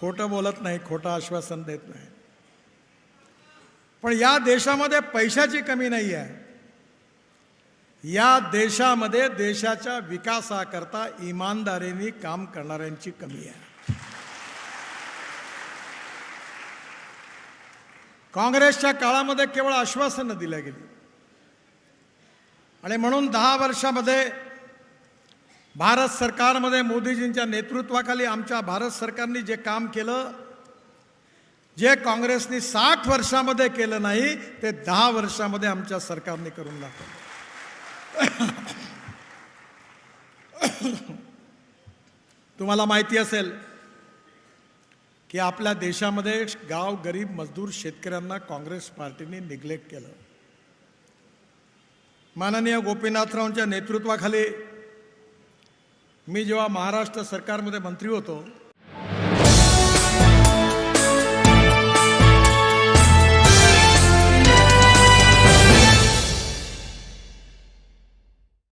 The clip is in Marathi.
खोटं बोलत नाही खोटं आश्वासन देत नाही. पण या देशामध्ये पैशाची कमी नाही आहे. या देशामध्ये देशाच्या विकासाकरता इमानदारीने काम करणाऱ्यांची कमी आहे. काँग्रेसच्या काळामध्ये केवळ आश्वासनं दिल्या गेली. आणि म्हणून दहा वर्षामध्ये भारत सरकारमध्ये मोदीजींच्या नेतृत्वाखाली आमच्या भारत सरकारने जे काम केलं जे काँग्रेसनी साठ वर्षामध्ये केलं नाही ते दहा वर्षामध्ये आमच्या सरकारने करून दाखवलं. तुम्हाला माहिती असेल की आपल्या देशामध्ये गाव गरीब मजदूर शेतकऱ्यांना काँग्रेस पार्टीने निग्लेक्ट केलं. माननीय गोपीनाथरावांच्या नेतृत्वाखाली मी जेव्हा महाराष्ट्र सरकारमध्ये मंत्री होतो